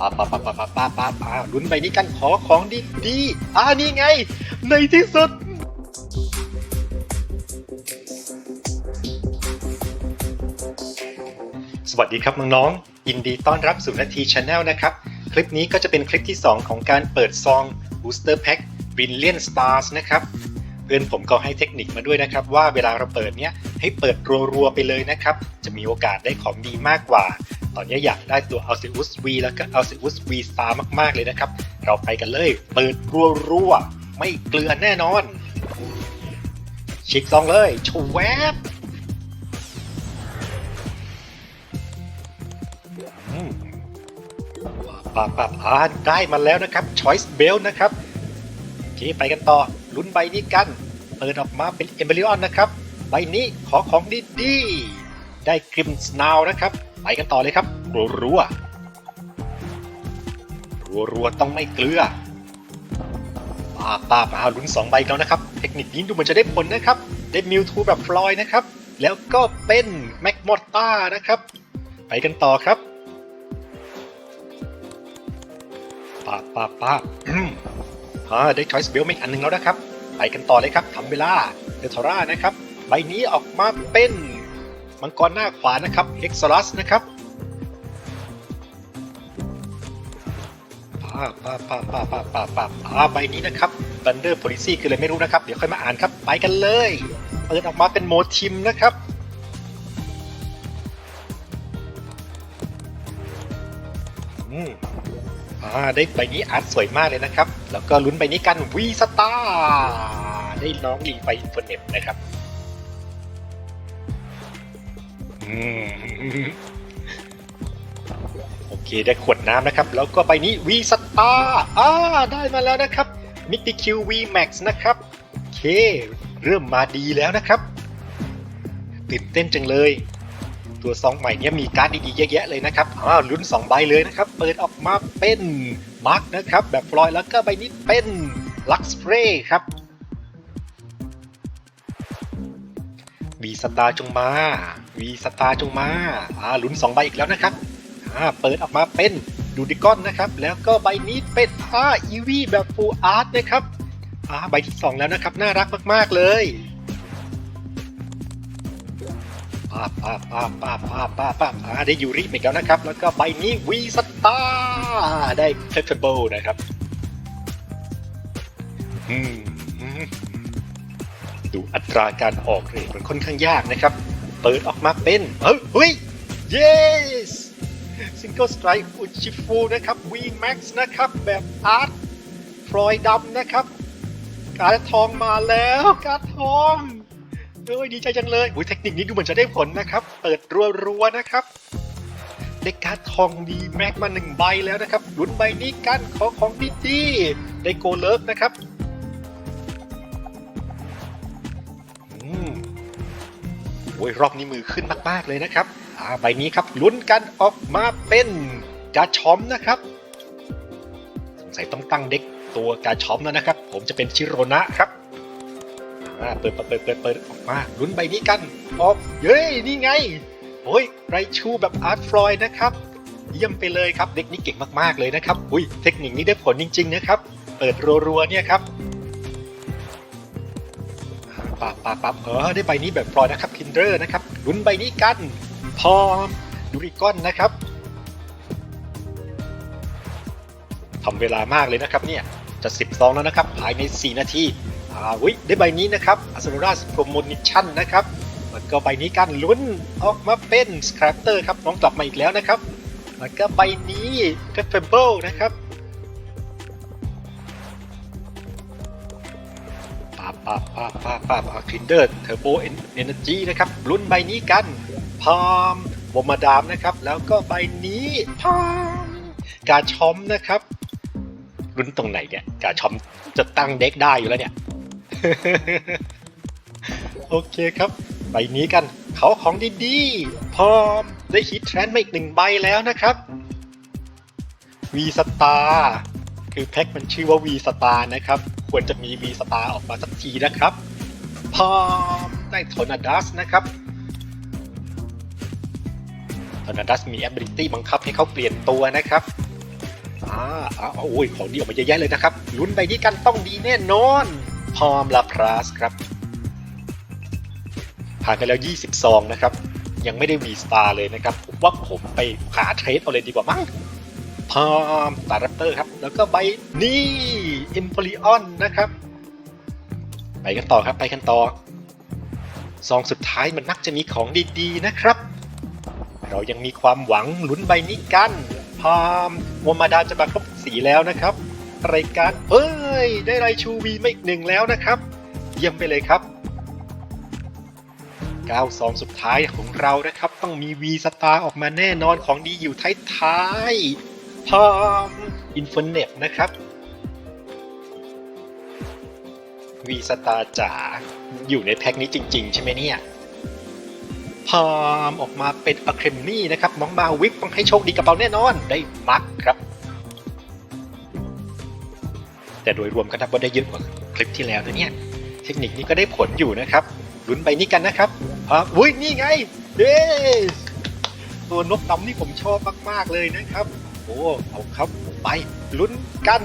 ปาปาปาปาปาปาปาปาลุ้นใบนี้กันขอของดีดีอ่านี่ไง ในที่สุด สวัสดีครับน้องๆยินดีต้อนรับสู่นาทีชาแนลนะครับ คลิปนี้ก็จะเป็นคลิปที่ 2 ของการเปิดซอง Booster Pack Brilliant Stars นะครับเพื่อนผมก็ให้เทคนิคมาด้วยนะครับ ว่าเวลาเราเปิดเนี้ยให้เปิดรัวๆไปเลยนะครับ จะมีโอกาสได้ของดีมากกว่า ตอนนี้อยากได้ตัว Alceus V แล้วก็ Alceus V Star มากๆเลยนะครับ เราไปกันเลย เปิดรัวๆ ไม่เกลือแน่นอน ชิกซองเลยชวแวบปาปาพาได้มาแล้วนะครับ Choice Bell นะครับโอเคไปกันต่อลุ้นใบนี้กัน เปิดออกมาเป็น e m b r y o n นะครับ ใบนี้ขอของดีๆได้กริมสนาวนะครับ ไปกันต่อเลยครับ รัวรัวรัวรัวๆต้องไม่เกลือป้าป้ามาลุ้นสองใบแล้วนะครับ เทคนิคนี้ดูเหมือนจะได้ผลนะครับ ได้มิวทูแบบฟลอยนะครับ แล้วก็เป็นแม็กมอตตานะครับ ไปกันต่อครับป้าป้าป้าบอืมอ่าได้ choice bell มาอีกอันหนึงแล้วนะครับ ไปกันต่อเลยครับทำเวลาเดทอร่านะครับ ใบนี้ออกมาเป็น มังกรหน้าขวานะครับ Exodus นะครับป้าป้าป้าป้าป้าป้าป้าบอ่าใบนี้นะครับ Thunder Policy คืออะไรไม่รู้นะครับ เดี๋ยวค่อยมาอ่านครับไปกันเลยเปิดออกมาเป็นโมทิมนะครับอืมอ่าได้ใบนี้อาร์ตสวยมากเลยนะครับ แล้วก็ลุ้นใบนี้กันวีสตาร์ได้น้องลีไปอินฟเน็ตนะครับ โอเคได้ขวดน้ำนะครับ แล้วก็ใบนี้วีสตาร์อ่าได้มาแล้วนะครับมิติคิววีแม็กซ์นะครับโอเคเริ่มมาดีแล้วนะครับตื่นเต้นจังเลย ตัวซองใหม่เนี้ยมีการ์ดดีๆเยอะแยะเลยนะครับอ้าวลุ้น 2 ใบเลยนะครับ เปิดออกมาเป็นมาร์กนะครับ แบบฟลอยด์แล้วก็ใบนี้เป็นลักสเปรย์ครับ วีสตาร์จงมาวีสตาร์จงมาอ่าลุ้น2ใบอีกแล้วนะครับอ่าเปิดออกมาเป็นดูดิกอนนะครับ แล้วก็ใบนี้เป็นอ่าอีวีแบบฟูลอาร์ตนะครับอ่าใบที่ 2 แล้วนะครับ น่ารักมาก ๆ เลยป้าป้าป้าป้าป้าป้าป้าอ่าได้ยูริอีกแล้วนะครับ แล้วก็ใบนี้วีสตาร์ได้เฟเฟเบิลนะครับ อืม ดูอัตราการออกเรทมันค่อนข้างยากนะครับ เปิดออกมาเป็นเฮ้ยเย yes ซิงเกิลสไตร์อุชิฟูนะครับ V Max นะครับ แบบอาร์ตฟลอยดำนะครับ การทองมาแล้วการทองเอ้ยดีใจจังเลยอุ้ยเทคนิคนี้ดูเหมือนจะได้ผลนะครับ เปิดรัวๆนะครับได้การ์ดทองดีแม็กมาหนึ่งใบแล้วนะครับลุ้นใบนี้กันขอของดีๆได้โกเลิกนะครับ อ้ยรอบนี้มือขึ้นมากๆเลยนะครับอ่าใบนี้ครับลุ้นกันออกมาเป็นกาชอมนะครับสงสัยต้องตั้งเด็กตัวกาชอมแล้วนะครับ ผมจะเป็นชิโรนะครับอ่าเปิดเปิดเปิดเปิดเปิดออกมาลุ้นใบนี้กันออกเย้ยนี่ไงโอ้ยไรชูแบบอาร์ตฟลอยนะครับเยี่ยมไปเลยครับเด็กนี้เก่งมากๆเลยนะครับอุ้ยเทคนิคนี้ได้ผลจริง ๆ นะครับ เปิดรัวๆเนี่ยครับ ปาบปาบปาบเออได้ใบนี้แบบฟลอยนะครับคินเดอร์นะครับลุ้นใบนี้กัน พอมดูริกอนนะครับทำเวลามากเลยนะครับเนี่ยจะสิบซองแล้วนะครับ ภายใน 4 นาทีอ่าวิได้ใบนี้นะครับอัสโ r ราสโปรโมนิชั่นนะครับแล้วก็ใบนี้กันลุ้นออกมาเป็นสครับเตอร์ครับน้องกลับมาอีกแล้วนะครับแล้วก็ใบนี้เฟเฟเบิลนะครับาบปาบปาบปาบปาบอาคินเดอร์เทอร์โบเอเนจีนะครับลุ้นใบนี้กันพามบอมาดามนะครับ แล้วก็ใบนี้พามกาชอมนะครับลุ้นตรงไหนเนี่ยกาชอมจะตั้งเด็กได้อยู่แล้วเนี่ยโอเคครับใบนี้กันเขาของดีๆพร้อมได้ฮิตแทรนมาอีกหนึ่งใบแล้วนะครับ V Star คือแพ็คมันชื่อว่า V Star นะครับ ควรจะมี V Star ออกมาสักทีนะครับ พอมได้ทอนาดัสนะครับทอนาดัสมี ability บังคับให้เขาเปลี่ยนตัวนะครับอ่าอ่าโอ้ยของดีออกมาเยอะแยะเลยนะครับ ลุ้นใบนี้กันต้องดีแน่นอน พอมลาพลาสครับ ผ่านไปแล้ว 20ซองนะครับ ยังไม่ได้วีสตาร์เลยนะครับ ผมว่าผมไปหาเทรดเอาเลยดีกว่ามั้ง พร้อมตาร์รัปเตอร์ครับ แล้วก็ใบนี่อ็มพลิออนนะครับ ไปกันต่อครับไปกันต่อซองสุดท้ายมันมักจะมีของดีๆนะครับ เรายังมีความหวังลุ้นใบนี้กันพามโมมาดาจะมาครบสีแล้วนะครับ รายการเอ้ย ได้รายชูวีมาอีกหนึ่งแล้วนะครับ เยี่ยมไปเลยครับ9ซองสุดท้ายของเรานะครับ ต้องมี V สตาร์ออกมาแน่นอนของดีอยู่ท้ายๆ พามอินฟ n เน็นะครับ V สตาจ๋าอยู่ในแพ็คนี้จริง ๆ ใช่ไหมเนี่ยพามออกมาเป็นอะเครมนี่นะครับน้องมาวิกต้องให้โชคดีกับเราแน่นอนได้มักครับ แต่โดยรวมก็นับว่าได้เยอะกว่าคลิปที่แล้วนะเนี่ย เทคนิคนี้ก็ได้ผลอยู่นะครับลุ้นไปนี้กันนะครับอ่าอุ้ยนี่ไงเดสตัวนกดำนี่ผมชอบมาก ๆ เลยนะครับ อ้เอาครับไปลุ้นกัน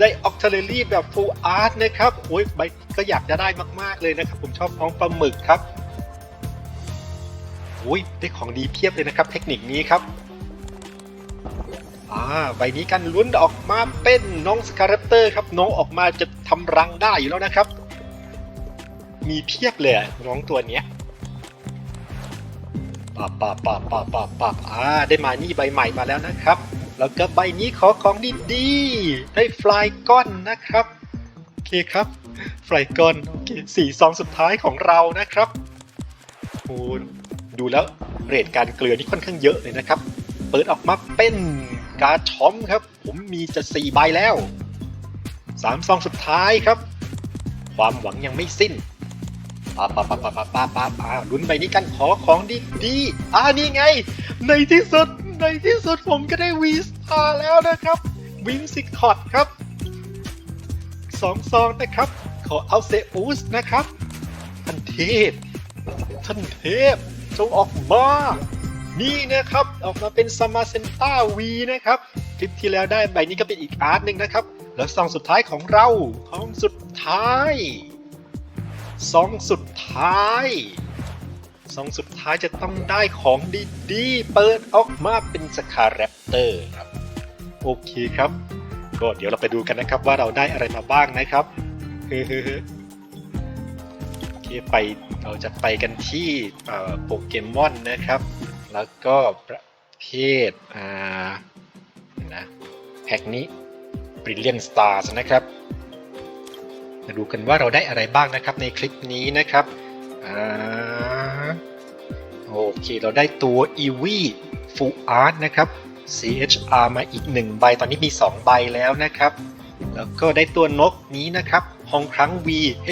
ได้ออกเทเลรี่แบบฟูลอาร์ตนะครับโอ้ยใบก็อยากจะได้มาก ๆ เลยนะครับ ผมชอบน้องปลาหมึกครับโอ้ยได้ของดีเพียบเลยนะครับ เทคนิคนี้ครับอ่าใบนี้กันลุ้นออกมาเป็นน้องสคาร์เตอร์ครับ น้องออกมาจะทำรังได้อยู่แล้วนะครับ มีเพียบเลยน้องตัวเนี้ยปับปับปับปับปับปับอ่าได้มานี่ใบใหม่มาแล้วนะครับ แล้วก็ใบนี้ขอของดีๆได้ฟลายก้อนนะครับ โอเคครับ ฟลายก้อนโอเคสี่ซองสุดท้ายของเรานะครับโอ้ดูแล้วเรทการเกลือนี่ค่อนข้างเยอะเลยนะครับ เปิดออกมาเป็นกาช้อมครับ ผมมีจะสี่ใบแล้วสามซองสุดท้ายครับ ความหวังยังไม่สิ้นป้าป้าป้าป้าป้าป้าป้าลุ้นใบนี้กันขอของดีๆอ่านี่ไง ในที่สุด ในที่สุดผมก็ได้วีสตาร์แล้วนะครับวินซิคอตครับสองซองนะครับ ขอเอาเซอุสนะครับ ท่านเทพ ท่านเทพจงออกมา นี่นะครับ ออกมาเป็นซามาเซนต้าวีนะครับคลิปที่แล้วได้ใบนี้ก็เป็นอีกอาร์ตหนึ่งนะครับ แล้วซองสุดท้ายของเราซองสุดท้ายซองสุดท้าย ซองสุดท้ายจะต้องได้ของดีๆ เปิดออกมาเป็นสคาแรปเตอร์ครับ โอเคครับ ก็เดี๋ยวเราไปดูกันนะครับว่าเราได้อะไรมาบ้างนะครับเฮ้ๆๆโอเคไปเราจะไปกันที่โปเกมอนนะครับ แล้วก็ประเภทอ่านะแพ็กนี้ Brilliant Stars นะครับมาดูกันว่าเราได้อะไรบ้างนะครับในคลิปนี้นะครับอ่า โอเค เราได้ตัว e v Full Art นะครับ CHR มาอีก 1 ใบ ตอนนี้มี 2 ใบแล้วนะครับ แล้วก็ได้ตัวนกนี้นะครับฮองครั้ง V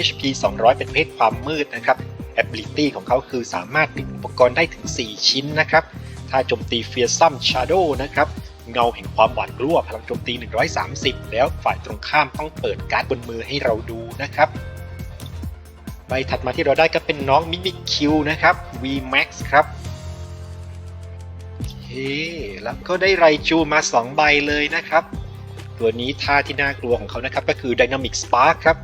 HP 200 เป็นเพศความมืดนะครับ ability ของเขาคือสามารถติดอุปกรณ์ได้ถึง 4 ชิ้นนะครับ ถ้าโจมตี Fearsome Shadow นะครับ เงาแห่งความหวาดกลัวพลังโจมตี 130 แล้วฝ่ายตรงข้ามต้องเปิดการ์ดบนมือให้เราดูนะครับ ใบถัดมาที่เราได้ก็เป็นน้องมิมิคิวนะครับ V Max ครับโอเคแล้วก็ได้ไรจูมา 2 ใบเลยนะครับ ตัวนี้ท่าที่น่ากลัวของเขานะครับ ก็คือ Dynamic Spark ครับ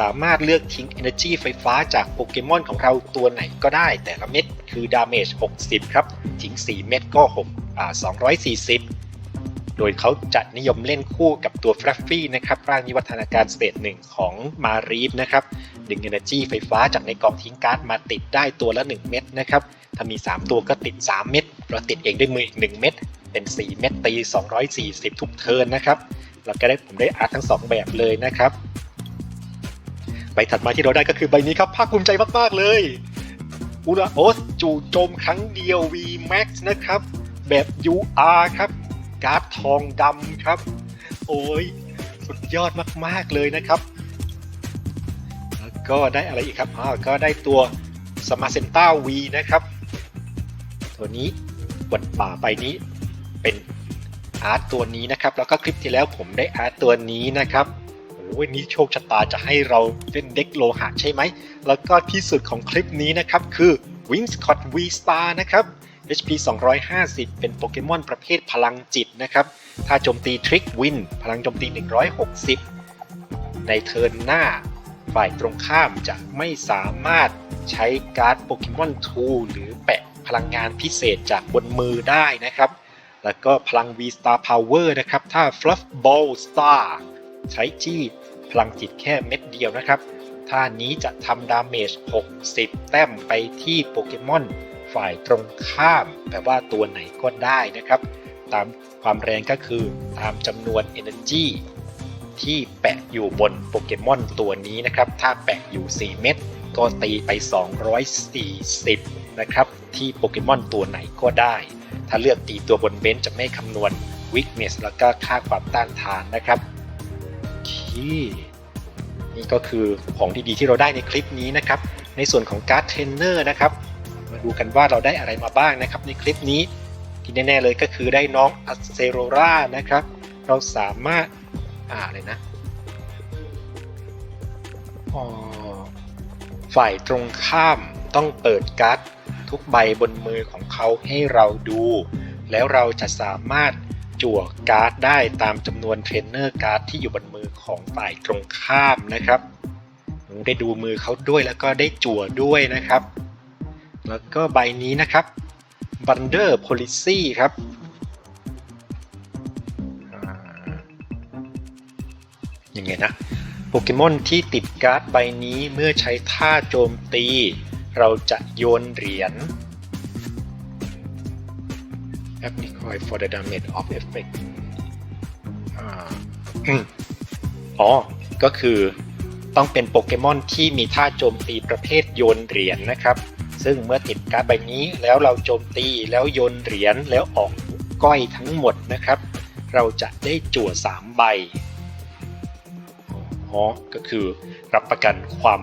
สามารถเลือกทิ้ง Energy ไฟฟ้าจากโปเกมอนของเราตัวไหนก็ได้ แต่ละเม็ดคือ Damage 60 ครับ ทิ้ง 4 เม็ดก็6อ่า240 โดยเขาจะนิยมเล่นคู่กับตัว f l u f f y นะครับร่างนิวัฒนาการสเตจหนึ่งของมารีฟนะครับ ดึง Energy ไฟฟ้าจากในกล่องทิ้งการ์ดมาติดได้ตัวละ 1 เม็ดนะครับ ถ้ามี 3 ตัวก็ติด 3 เม็ดเราติดเองด้วยมืออีก 1 เม็ดเป็น 4 เม็ดตี 240 ทุกเทิร์นนะครับ เราก็ได้ผมได้อาร์ตทั้ง 2 แบบเลยนะครับ ใบถัดมาที่เราได้ก็คือใบนี้ครับภาคภูมิใจมากๆเลยอุราโอสจู่โจมครั้งเดียว V Max นะครับ แบบ UR ครับการ์ดทองดำครับ โอ้ยสุดยอดมาก ๆ เลยนะครับ ก็ได้อะไรอีกครับอ้าวก็ได้ตัวสมาเซนต้า V นะครับ ตัวนี้บนป่าใบนี้เป็นอาร์ตตัวนี้นะครับ แล้วก็คลิปที่แล้วผมได้อาร์ตตัวนี้นะครับโอ้ยนี้โชคชะตาจะให้เราเล่นเด็กโลหะใช่ไหม แล้วก็ที่สุดของคลิปนี้นะครับคือ Wing Scott V Star นะครับ HP 250 เป็นโปเกมอนประเภทพลังจิตนะครับ ถ้าโจมตีทริกวิน พลังโจมตี 160 ในเทิร์นหน้า ฝ่ายตรงข้ามจะไม่สามารถใช้การ์ดโปเกมอนทูหรือแปะพลังงานพิเศษจากบนมือได้นะครับ แล้วก็พลัง V Star Power นะครับ ถ้า Fluff Ball Star ใช้จี้พลังจิตแค่เม็ดเดียวนะครับท่านี้จะทำดาเมจ 60 แต้มไปที่โปเกมอนฝ่ายตรงข้าม แปลว่าตัวไหนก็ได้นะครับ ตามความแรงก็คือตามจำนวน Energy ที่แปะอยู่บนโปเกมอนตัวนี้นะครับ ถ้าแปะอยู่ 4 เม็ดก็ตีไป 240 นะครับ ที่โปเกมอนตัวไหนก็ได้ ถ้าเลือกตีตัวบนเบนซ์จะไม่คำนวณ weakness แล้วก็ค่าความต้านทานนะครับโอเคนี่ก็คือของดีๆที่เราได้ในคลิปนี้นะครับ ในส่วนของการ์ดเทรนเนอร์นะครับมาดูกันว่าเราได้อะไรมาบ้างนะครับในคลิปนี้ที่แน่ๆเลยก็คือได้น้องอัสเซโรรานะครับ เราสามารถ อ่าเลยนะฝ่ายตรงข้ามต้องเปิดการ์ดทุกใบบนมือของเขาให้เราดู แล้วเราจะสามารถจั่วการ์ดได้ตามจำนวนเทรนเนอร์การ์ดที่อยู่บนมือของฝ่ายตรงข้ามนะครับได้ดูมือเขาด้วยแล้วก็ได้จั่วด้วยนะครับ แล้วก็ใบนี้นะครับ Bunder Policy ครับ ยังไงนะโปเกมอนที่ติดการ์ดใบนี้เมื่อใช้ท่าโจมตี เราจะโยนเหรียญ Apply for the damage of effect อ่าอืมอ๋อ ก็คือต้องเป็นโปเกมอนที่มีท่าโจมตีประเภทโยนเหรียญนะครับ ซึ่งเมื่อติดการ์ดใบนี้แล้วเราโจมตีแล้วโยนเหรียญแล้วออกก้อยทั้งหมดนะครับ เราจะได้จั่ว 3 ใบ อ๋อก็คือรับประกันความ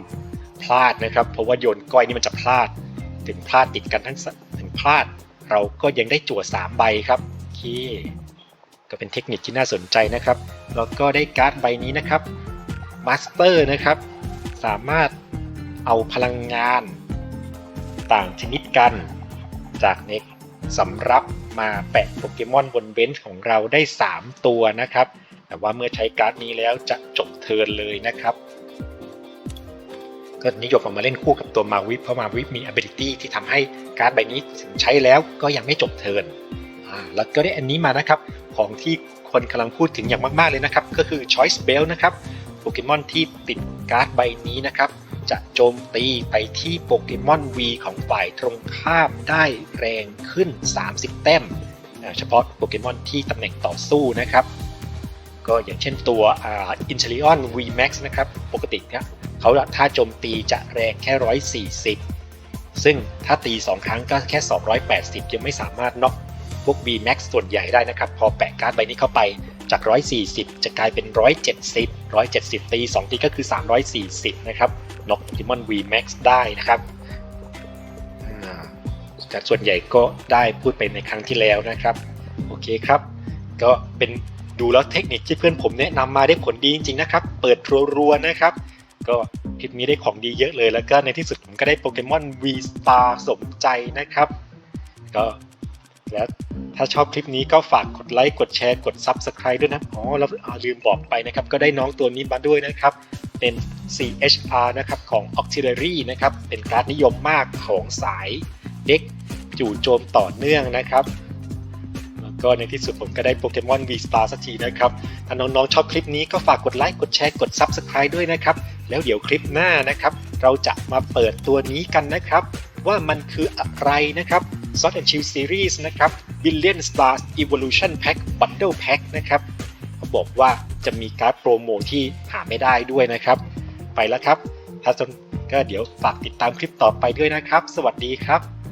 พลาดนะครับ เพราะว่าโยนก้อยนี่มันจะพลาด ถึงพลาดติดกันทั้งถึงพลาด เราก็ยังได้จั่ว3ใบครับโอเคก็เป็นเทคนิคที่น่าสนใจนะครับ แล้วก็ได้การ์ดใบนี้นะครับมาสเตอร์นะครับ สามารถเอาพลังงานต่างชนิดกันจากเน็กสำรับมาแปะโปเกมอนบนเบนช์ของเราได้ 3 ตัวนะครับ แต่ว่าเมื่อใช้การ์ดนี้แล้วจะจบเทิร์นเลยนะครับ ก็นิยมเอามาเล่นคู่กับตัวมาวิปเพราะมาวิปมี ability ที่ทำให้การ์ดใบนี้ถึงใช้แล้วก็ยังไม่จบเทิร์นอ่าแล้วก็ได้อันนี้มานะครับของที่คนกำลังพูดถึงอย่างมากๆเลยนะครับ ก็คือ Choice Bell นะครับโปเกมอนที่ติดการ์ดใบนี้นะครับจะโจมตีไปที่โปเกมอน V ของฝ่ายตรงข้ามได้แรงขึ้น 30 แต้ม เฉพาะโปเกมอนที่ตำแหน่งต่อสู้นะครับ ก็อย่างเช่นตัวอ่า Inteleon V Max นะครับ ปกติเนี่ยเขาถ้าโจมตีจะแรงแค่ 140 ซึ่งถ้าตี 2 ครั้งก็แค่ 280 ยังไม่สามารถน็อกพวก V Max ส่วนใหญ่ได้นะครับ พอแปะการ์ดใบนี้เข้าไปจาก 140 จะกลายเป็น 170 170 ตี 2 ตีก็คือ 340 นะครับน็อกโปเกมอน V Max ได้นะครับแต่ส่วนใหญ่ก็ได้พูดไปในครั้งที่แล้วนะครับ โอเคครับ ก็เป็น ดูแล้วเทคนิคที่เพื่อนผมแนะนำมาได้ผลดีจริงๆนะครับ เปิดรัวๆนะครับ ก็คลิปนี้ได้ของดีเยอะเลย แล้วก็ในที่สุดผมก็ได้โปเกมอน V Star สมใจนะครับ ก็แล้วถ้าชอบคลิปนี้ก็ฝากกดไลค์ กดแชร์ กด Subscribe ด้วยนะ อ๋อ แล้วลืมบอกไปนะครับ ก็ได้น้องตัวนี้มาด้วยนะครับ เป็น CHR นะครับของ Auxiliary นะครับ เป็นการ์ดนิยมมากของสายเด็กจู่โจมต่อเนื่องนะครับ ก็ในที่สุดผมก็ได้โปเกมอน V Star สักทีนะครับ ถ้าน้องๆชอบคลิปนี้ก็ฝากกดไลค์ กดแชร์ กด Subscribe ด้วยนะครับ แล้วเดี๋ยวคลิปหน้านะครับ เราจะมาเปิดตัวนี้กันนะครับ ว่ามันคืออะไรนะครับ Sword and Shield Series นะครับ Billion Stars Evolution Pack Bundle Pack นะครับเขาบอกว่าจะมีการ์ดโปรโมที่หาไม่ได้ด้วยนะครับ ไปแล้วครับถ้าสนก็เดี๋ยวฝากติดตามคลิปต่อไปด้วยนะครับ สวัสดีครับ